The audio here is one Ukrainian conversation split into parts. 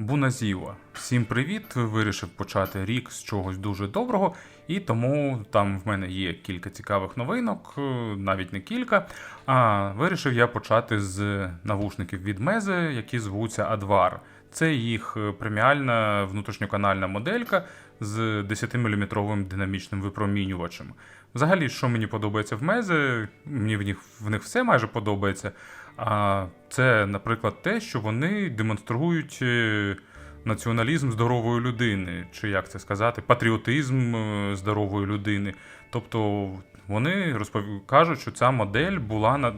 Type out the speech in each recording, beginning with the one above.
Буназіва. Всім привіт! Вирішив почати рік з чогось дуже доброго, і тому там в мене є кілька цікавих новинок, е, навіть не кілька. А вирішив я почати з навушників від Meze, які звуться Advar. Це їх е, преміальна внутрішньоканальна моделька з 10-мм динамічним випромінювачем. Взагалі, що мені подобається в Meze, мені в них, в них все майже подобається. А це, наприклад, те, що вони демонструють е, націоналізм здорової людини, чи як це сказати, патріотизм е, здорової людини. Тобто вони розпов... кажуть, що ця модель була над...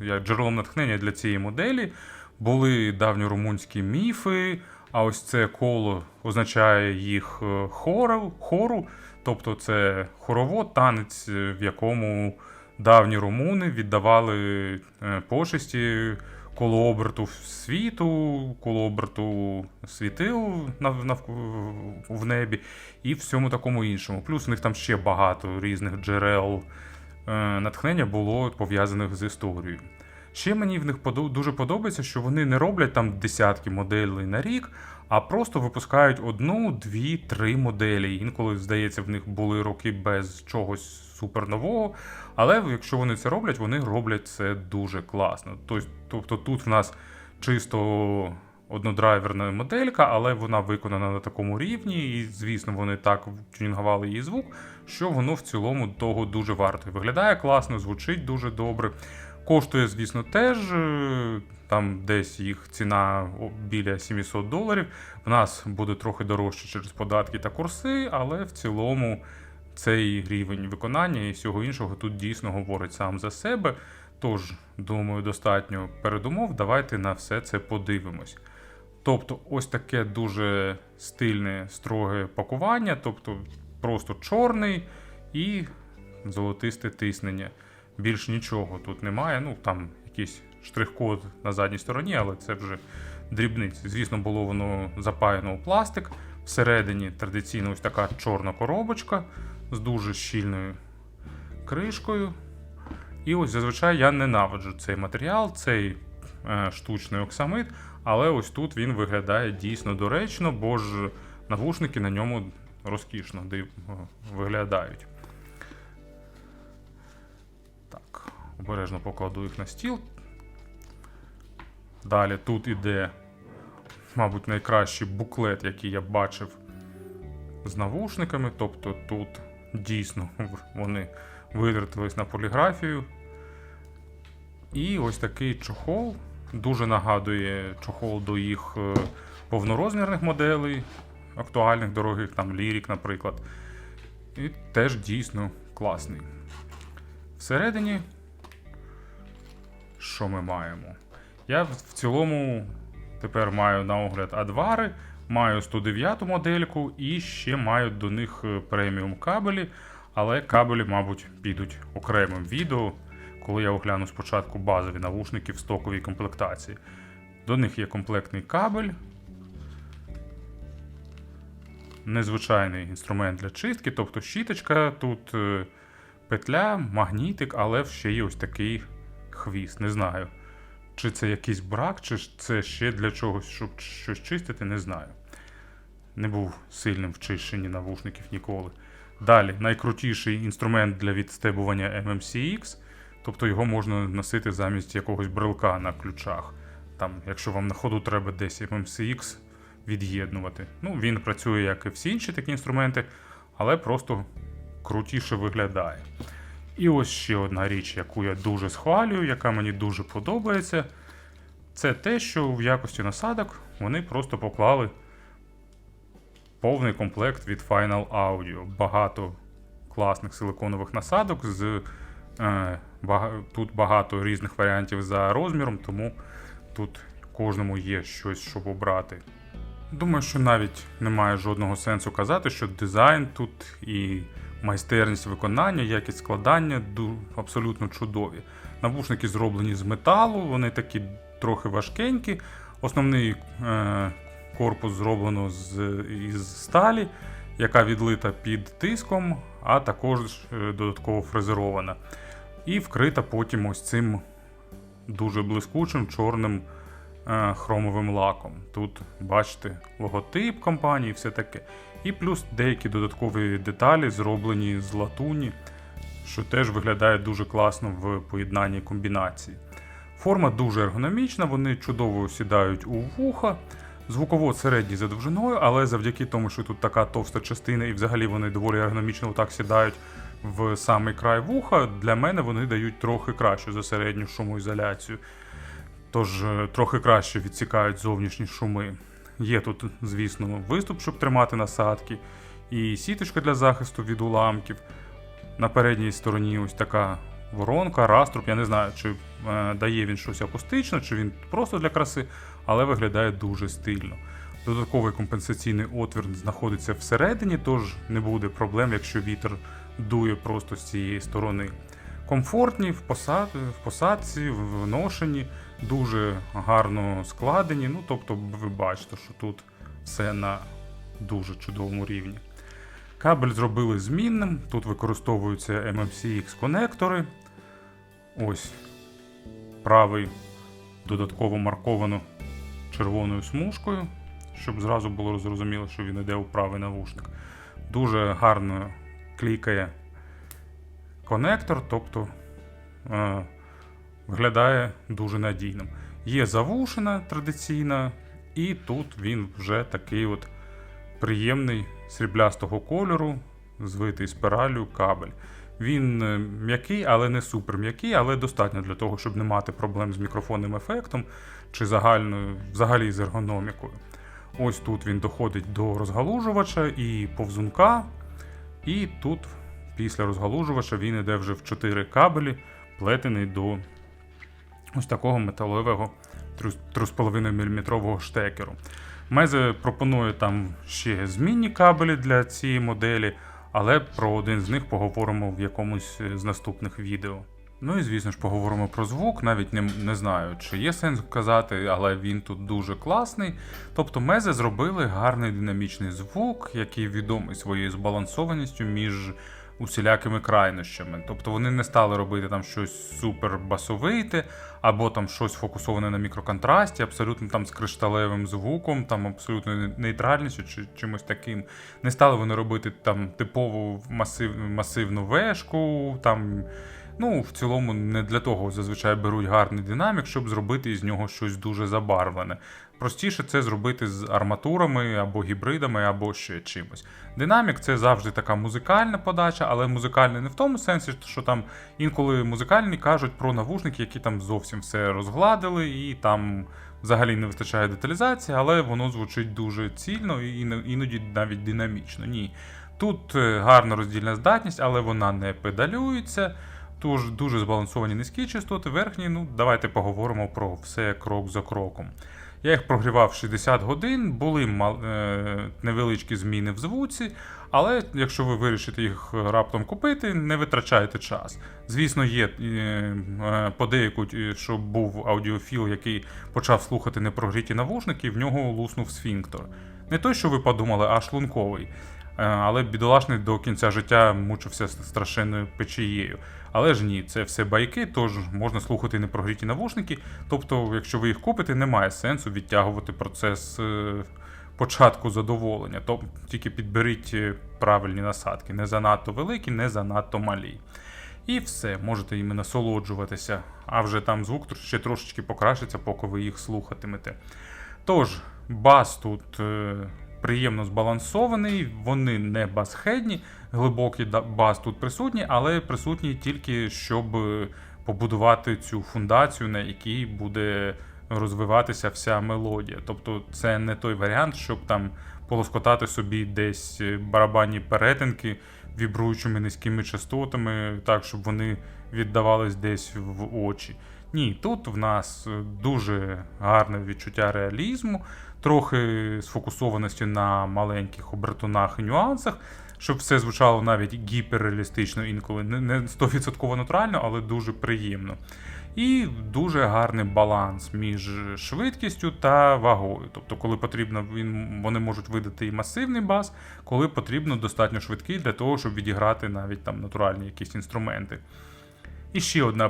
як джерелом натхнення для цієї моделі. Були давньорумунські міфи, а ось це коло означає їх е, хору, хору, тобто це хоровод, танець, в якому давні румуни віддавали пошесті почесті колооберту світу, колооберту світил нав- навк- в небі і всьому такому іншому. Плюс у них там ще багато різних джерел е, натхнення було пов'язаних з історією. Ще мені в них дуже подобається, що вони не роблять там десятки моделей на рік, а просто випускають одну, дві, три моделі. Інколи, здається, в них були роки без чогось супернового. Але якщо вони це роблять, вони роблять це дуже класно. Тобто, тут в нас чисто однодрайверна моделька, але вона виконана на такому рівні, і, звісно, вони так тюнінгували її звук, що воно в цілому того дуже варто. Виглядає класно, звучить дуже добре. Коштує, звісно, теж. е, Там десь їх ціна біля 700 доларів. В нас буде трохи дорожче через податки та курси, але в цілому цей рівень виконання і всього іншого тут дійсно говорить сам за себе. Тож, думаю, достатньо передумов. Давайте на все це подивимось. Тобто, ось таке дуже стильне, строге пакування, тобто просто чорний і золотисте тиснення. Більш нічого тут немає. Ну, там якийсь штрих-код на задній стороні, але це вже дрібниці. Звісно, було воно запаяно у пластик. Всередині традиційно ось така чорна коробочка з дуже щільною кришкою. І ось зазвичай я ненавиджу цей матеріал, цей е, штучний оксамит, але ось тут він виглядає дійсно доречно, бо ж навушники на ньому розкішно виглядають. Обережно покладу їх на стіл. Далі тут іде, мабуть, найкращий буклет, який я бачив з навушниками. Тобто тут дійсно вони витратились на поліграфію. І ось такий чохол дуже нагадує чохол до їх е, повнорозмірних моделей, актуальних дорогих, там Lyric, наприклад. І теж дійсно класний. Всередині, що ми маємо? Я в цілому тепер маю на огляд адвари, маю 109 модельку і ще маю до них е, преміум кабелі, але кабелі, мабуть, підуть окремим відео, коли я огляну спочатку базові навушники в стоковій комплектації. До них є комплектний кабель. Незвичайний інструмент для чистки, тобто щіточка, тут е, петля, магнітик, але ще є ось такий хвіст. Не знаю. Чи це якийсь брак, чи це ще для чогось, щоб щось чистити, не знаю. Не був сильним в чищенні навушників ніколи. Далі, найкрутіший інструмент для відстебування MMCX, тобто його можна носити замість якогось брелка на ключах. Там, якщо вам на ходу треба десь MMCX від'єднувати. Ну, він працює, як і всі інші такі інструменти, але просто крутіше виглядає. І ось ще одна річ, яку я дуже схвалюю, яка мені дуже подобається. Це те, що в якості насадок вони просто поклали повний комплект від Final Audio. Багато класних силиконових насадок. з е, Тут багато різних варіантів за розміром, тому тут кожному є щось, щоб обрати. Думаю, що навіть немає жодного сенсу казати, що дизайн тут і майстерність виконання, якість складання абсолютно чудові. Навушники зроблені з металу, вони такі трохи важкенькі. Основний е, корпус зроблено з, із сталі, яка відлита під тиском, а також е, додатково фрезерована. І вкрита потім ось цим дуже блискучим чорним хромовим лаком. Тут бачите логотип компанії, все таке. І плюс деякі додаткові деталі зроблені з латуні, що теж виглядає дуже класно в поєднанні комбінації. Форма дуже ергономічна, вони чудово сідають у вуха. Звуковод середній за довжиною, але завдяки тому, що тут така товста частина, і взагалі вони доволі ергономічно отак сідають в самий край вуха, для мене вони дають трохи краще за середню шумоізоляцію. Тож е, трохи краще відсікають зовнішні шуми. Є тут, звісно, виступ, щоб тримати насадки, і сіточка для захисту від уламків. На передній стороні ось така воронка, раструб. Я не знаю, чи е, дає він щось акустично, чи він просто для краси, але виглядає дуже стильно. Додатковий компенсаційний отвір знаходиться всередині, тож не буде проблем, якщо вітер дує просто з цієї сторони. Комфортні в, посад... в посадці, в ношенні, дуже гарно складені. Ну, тобто, ви бачите, що тут все на дуже чудовому рівні. Кабель зробили змінним. Тут використовуються MMCX конектори. Ось правий додатково марковано червоною смужкою, щоб зразу було зрозуміло, що він йде у правий навушник. Дуже гарно клікає конектор, тобто е, виглядає дуже надійним. Є завушена традиційна, і тут він вже такий от приємний сріблястого кольору, звитий спиралю кабель. Він е, м'який, але не супер м'який, але достатньо для того, щоб не мати проблем з мікрофонним ефектом чи загальною, взагалі з ергономікою. Ось тут він доходить до розгалужувача і повзунка. І тут, після розгалужувача, він йде вже в 4 кабелі, плетений до ось такого металевого 3,5 мм штекеру. Мезе пропонує там ще змінні кабелі для цієї моделі, але про один з них поговоримо в якомусь з наступних відео. Ну і звісно ж поговоримо про звук, навіть не, не знаю, чи є сенс казати, але він тут дуже класний. Тобто Мезе зробили гарний динамічний звук, який відомий своєю збалансованістю між усілякими крайнощами. Тобто вони не стали робити там щось супер басовите, або там щось фокусоване на мікроконтрасті, абсолютно там з кришталевим звуком, там абсолютно нейтральністю чи чимось таким. Не стали вони робити там типову масив, масивну вешку. там... Ну, в цілому, не для того зазвичай беруть гарний динамік, щоб зробити із нього щось дуже забарвлене. Простіше це зробити з арматурами або гібридами, або ще чимось. Динамік це завжди така музикальна подача, але музикальна не в тому сенсі, що там інколи музикальні кажуть про навушники, які там зовсім все розгладили, і там взагалі не вистачає деталізації, але воно звучить дуже цільно і іноді навіть динамічно. Ні. Тут е, гарна роздільна здатність, але вона не педалюється. Тож дуже збалансовані низькі частоти, верхні, ну давайте поговоримо про все крок за кроком. Я їх прогрівав 60 годин, були е, невеличкі зміни в звуці, але якщо ви вирішите їх раптом купити, не витрачайте час. Звісно, є е, е, подейкуть, що був аудіофіл, який почав слухати непрогріті навушники, в нього луснув сфінктор. Не той, що ви подумали, а шлунковий. Але бідолашний до кінця життя мучився страшенною печією. Але ж ні, це все байки, тож можна слухати непрогріті навушники. Тобто, якщо ви їх купите, немає сенсу відтягувати процес е, початку задоволення. Тобто тільки підберіть е, правильні насадки, не занадто великі, не занадто малі. І все, можете іми насолоджуватися, а вже там звук ще трошечки покращиться, поки ви їх слухатимете. Тож, бас тут приємно збалансований, вони не басхедні, глибокий бас тут присутній, але присутній тільки щоб е, побудувати цю фундацію, на якій буде розвиватися вся мелодія. Тобто це не той варіант, щоб там полоскотати собі десь е, барабанні перетинки вібруючими низькими частотами, так, щоб вони віддавались десь в очі. Ні, тут в нас е, дуже гарне відчуття реалізму трохи сфокусованості на маленьких обертонах і нюансах, щоб все звучало навіть гіперреалістично, інколи не 100% натурально, але дуже приємно. І дуже гарний баланс між швидкістю та вагою. Тобто, коли потрібно, він, вони можуть видати і масивний бас, коли потрібно достатньо швидкий для того, щоб відіграти навіть там натуральні якісь інструменти. І ще одна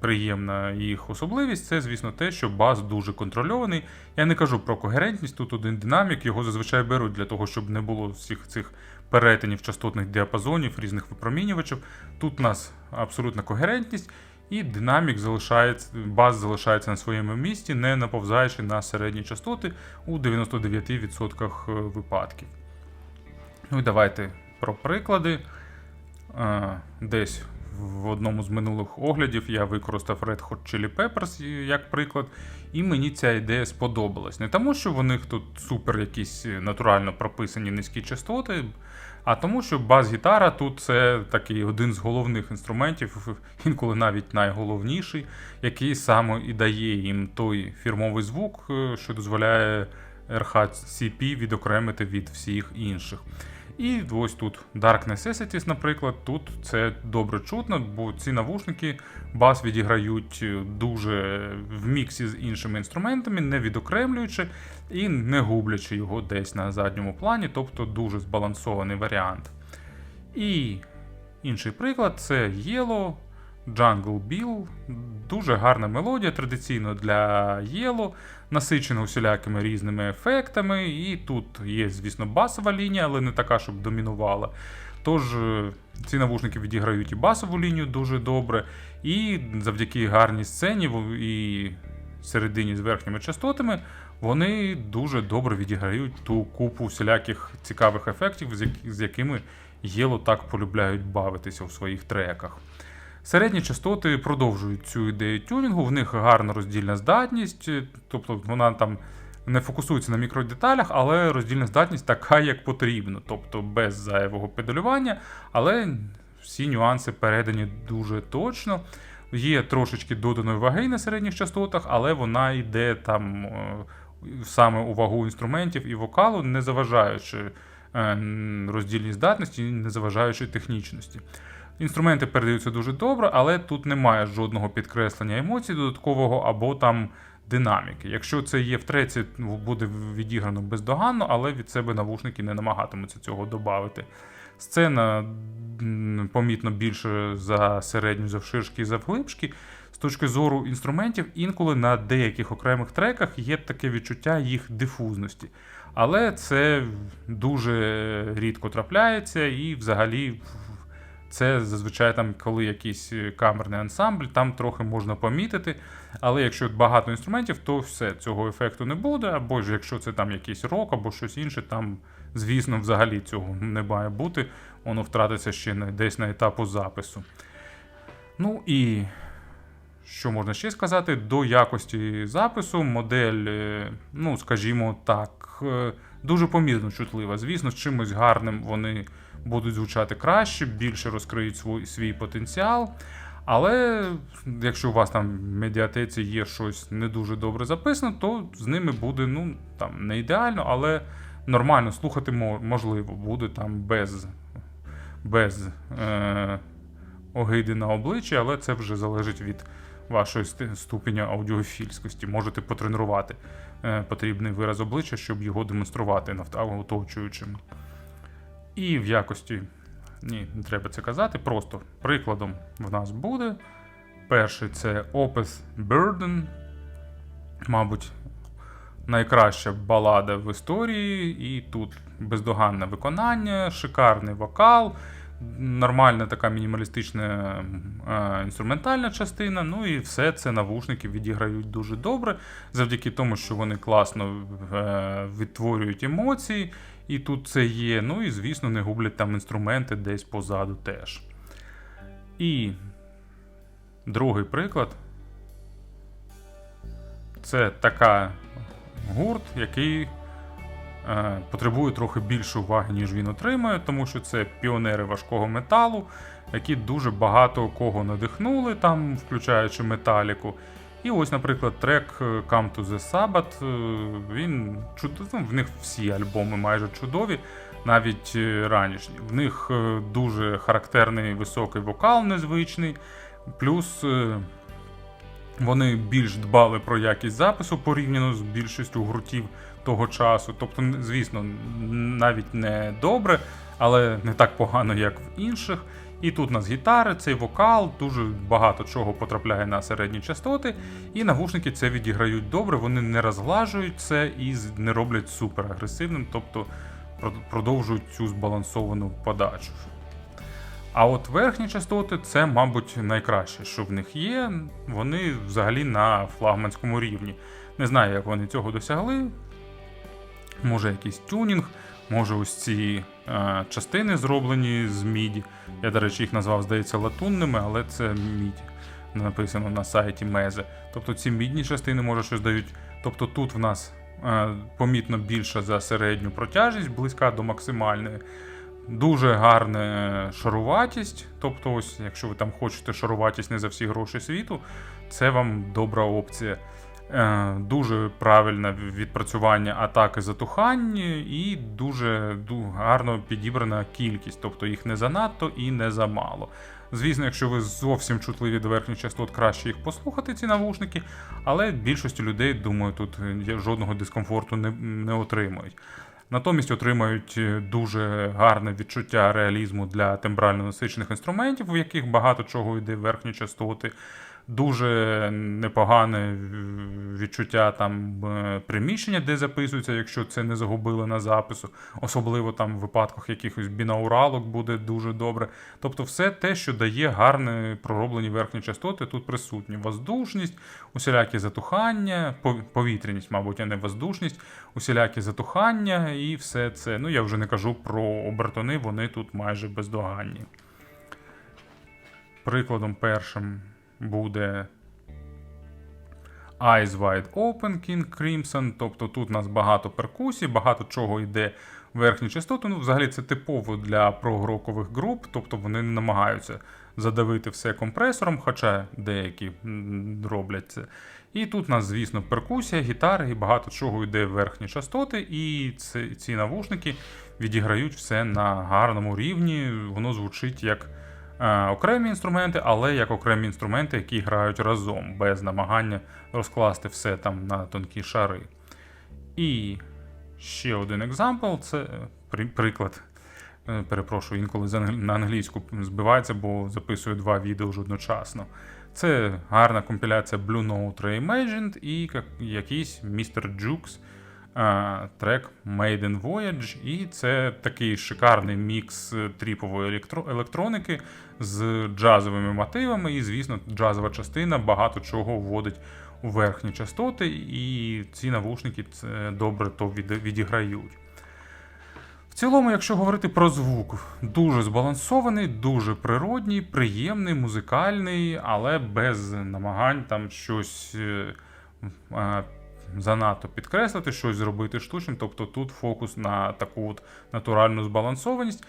приємна їх особливість це, звісно, те, що бас дуже контрольований. Я не кажу про когерентність, тут один динамік, його зазвичай беруть для того, щоб не було всіх цих перетинів частотних діапазонів, різних випромінювачів. Тут у нас абсолютна когерентність, і динамік залишається, бас залишається на своєму місці, не наповзаючи на середні частоти у 99% випадків. Ну і давайте про приклади. Е, Десь в одному з минулих оглядів я використав Red Hot Chili Peppers як приклад, і мені ця ідея сподобалась. Не тому, що в них тут супер якісь натурально прописані низькі частоти, а тому, що бас-гітара тут це такий один з головних інструментів, інколи навіть найголовніший, який саме і дає їм той фірмовий звук, е, що дозволяє RHCP відокремити від всіх інших. І ось тут Dark Necessities, наприклад, тут це добре чутно, бо ці навушники бас відіграють дуже в міксі з іншими інструментами, не відокремлюючи і не гублячи його десь на задньому плані, тобто дуже збалансований варіант. І інший приклад це Yellow Jungle Bill. Дуже гарна мелодія, традиційно для Yellow, насичена усілякими різними ефектами. І тут є, звісно, басова лінія, але не така, щоб домінувала. Тож е, ці навушники відіграють і басову лінію дуже добре, і завдяки гарній сцені і середині з верхніми частотами вони дуже добре відіграють ту купу всіляких цікавих ефектів, з якими Єло так полюбляють бавитися у своїх треках. Середні частоти продовжують цю ідею тюнінгу, в них гарна роздільна здатність, е, тобто вона там не фокусується на мікродеталях, але роздільна здатність така, як потрібно, тобто без зайвого педалювання, але всі нюанси передані дуже точно. Є трошечки доданої ваги на середніх частотах, але вона йде там е, саме у вагу інструментів і вокалу, не заважаючи е, роздільній здатності, не заважаючи технічності. Інструменти передаються дуже добре, але тут немає жодного підкреслення емоцій додаткового або там динаміки. Якщо це є в треці, буде відіграно бездоганно, але від себе навушники не намагатимуться цього додати. Сцена помітно більше за середню, завширшки і завглибшки. З точки зору інструментів, інколи на деяких окремих треках є таке відчуття їх дифузності. Але це дуже рідко трапляється, і взагалі це зазвичай там, коли якийсь е, камерний ансамбль, там трохи можна помітити. Але якщо багато інструментів, то все, цього ефекту не буде. Або ж якщо це там якийсь рок, або щось інше, там, звісно, взагалі цього не має бути. Воно втратиться ще десь на етапу запису. Ну і що можна ще сказати? До якості запису модель, е, ну, скажімо так, е, дуже помірно чутлива. Звісно, з чимось гарним вони будуть звучати краще, більше розкриють свій, свій потенціал. Але якщо у вас там в медіатеці є щось не дуже добре записано, то з ними буде ну, там, не ідеально, але нормально слухати можливо буде там без, без е, огиди на обличчі, але це вже залежить від вашої ступеня аудіофільськості. Можете потренувати е, потрібний вираз обличчя, щоб його демонструвати навта- оточуючим. І в якості, ні, не треба це казати, просто прикладом в нас буде. Перший це Opus Burden. Мабуть, найкраща балада в історії, і тут бездоганне виконання, шикарний вокал, нормальна така мінімалістична е, інструментальна частина. Ну і все це навушники відіграють дуже добре, завдяки тому, що вони класно е, відтворюють емоції. І тут це є. Ну і, звісно, не гублять там інструменти десь позаду теж. І другий приклад. Це така гурт, який е, потребує трохи більше уваги, ніж він отримує, тому що це піонери важкого металу, які дуже багато кого надихнули, там, включаючи металіку. І ось, наприклад, трек е, Come to the Sabbath, е, він чудо- ну, в них всі альбоми майже чудові, навіть е, ранішні. В них дуже характерний високий вокал незвичний, плюс вони більш дбали про якість запису порівняно з більшістю гуртів того часу. Тобто, звісно, навіть не добре, але не так погано, як в інших. І тут у нас гітари, цей вокал, дуже багато чого потрапляє на середні частоти, і навушники це відіграють добре, вони не розглажують це і не роблять супер агресивним, тобто продовжують цю збалансовану подачу. А от верхні частоти це, мабуть, найкраще, що в них є. Вони взагалі на флагманському рівні. Не знаю, як вони цього досягли. Може, якийсь тюнінг, може, ось ці частини зроблені з міді. Я, до речі, їх назвав, здається, латунними, але це мідь. Написано на сайті Мезе. Тобто ці мідні частини, може, щось дають. Тобто тут в нас е, помітно більша за середню протяжність, близька до максимальної. Дуже гарна шаруватість. Тобто, ось, якщо ви там хочете шаруватість не за всі гроші світу, це вам добра опція. Е, Дуже правильне відпрацювання атаки затухання і дуже гарно підібрана кількість, тобто їх не занадто і не замало. Звісно, якщо ви зовсім чутливі до верхніх частот, краще їх послухати, ці навушники, але більшості людей, думаю, тут е, жодного дискомфорту не, не отримують. Натомість отримають е, дуже гарне відчуття реалізму для тембрально насичених інструментів, в яких багато чого йде верхні частоти. Дуже непогане відчуття там е, приміщення, де записується, якщо це не загубили на запису, особливо там в випадках якихось бінауралок буде дуже добре. Тобто, все те, що дає гарне пророблені верхні частоти, тут присутні. Воздушність, усілякі затухання, повітряність, мабуть, а не воздушність, усілякі затухання і все це. Ну я вже не кажу про обертони, вони тут майже бездоганні. Прикладом першим буде Eyes Wide Open King Crimson. Тобто тут у нас багато перкусій, багато чого йде в верхню частоту. Ну, взагалі це типово для прогрокових груп, тобто вони не намагаються задавити все компресором, хоча деякі роблять це. І тут у нас, звісно, перкусія, гітари і багато чого йде в верхні частоти, і ці, навушники відіграють все на гарному рівні. Воно звучить як окремі інструменти, але як окремі інструменти, які грають разом, без намагання розкласти все там на тонкі шари. І ще один екзампл це е, приклад. Е, Перепрошую, інколи на англійську збивається, бо записую два відео ж одночасно. Це гарна компіляція Blue Note Reimagined і як- якийсь Mr. Jukes е, трек Made in Voyage. І це такий шикарний мікс е, тріпової електро- електроники з джазовими мотивами. І, звісно, джазова частина багато чого вводить у верхні частоти, і ці навушники це добре то від- відіграють. В цілому, якщо говорити про звук, дуже збалансований, дуже природній, приємний, музикальний, але без намагань там щось е, е, занадто підкреслити, щось зробити штучним. Тобто тут фокус на таку от натуральну збалансованість.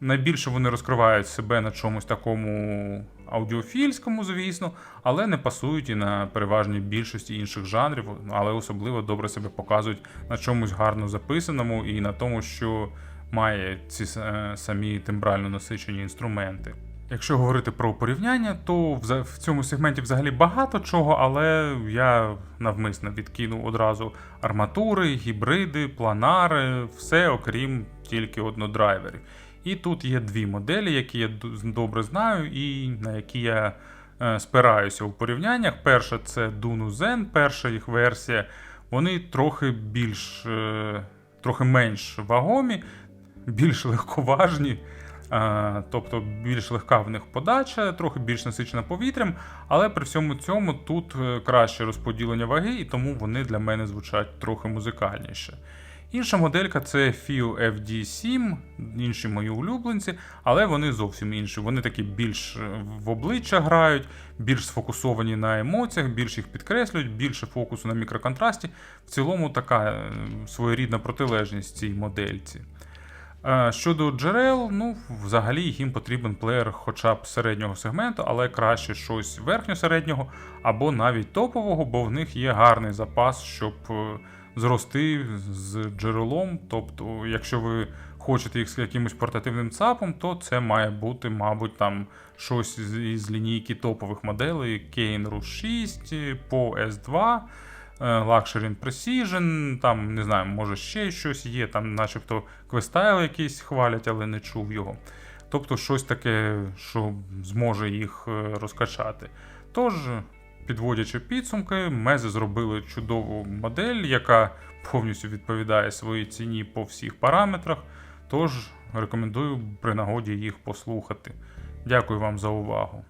Найбільше вони розкривають себе на чомусь такому аудіофільському, звісно, але не пасують і на переважній більшості інших жанрів, але особливо добре себе показують на чомусь гарно записаному і на тому, що має ці е, самі тембрально насичені інструменти. Якщо говорити про порівняння, то в цьому сегменті взагалі багато чого, але я навмисно відкинув одразу арматури, гібриди, планари, все окрім тільки однодрайверів. І тут є дві моделі, які я добре знаю, і на які я е, спираюся у порівняннях. Перша це Dunu Zen, перша їх версія. Вони трохи більш, е, трохи менш вагомі, більш легковажні. Е, Тобто більш легка в них подача, трохи більш насичена повітрям, але при всьому цьому тут е, краще розподілення ваги, і тому вони для мене звучать трохи музикальніше. Інша моделька це FIO FD7, інші мої улюбленці, але вони зовсім інші. Вони такі більш е, в обличчя грають, більш сфокусовані на емоціях, більш їх підкреслюють, більше фокусу на мікроконтрасті. В цілому така своєрідна протилежність цій модельці. Е, Щодо джерел, ну, взагалі їм потрібен плеєр хоча б середнього сегменту, але краще щось верхньосереднього або навіть топового, бо в них є гарний запас, щоб е, зрости з джерелом. Тобто, якщо ви хочете їх з якимось портативним ЦАПом, то це має бути, мабуть, там щось із лінійки топових моделей Kane Rouge 6 по S2. Е, Luxury and Precision, там, не знаю, може ще щось є, там начебто Questyle якийсь хвалять, але не чув його. тобто щось таке, що зможе їх е, розкачати. Тож, підводячи підсумки, мези зробили чудову модель, яка повністю відповідає своїй ціні по всіх параметрах. Тож рекомендую при нагоді їх послухати. Дякую вам за увагу.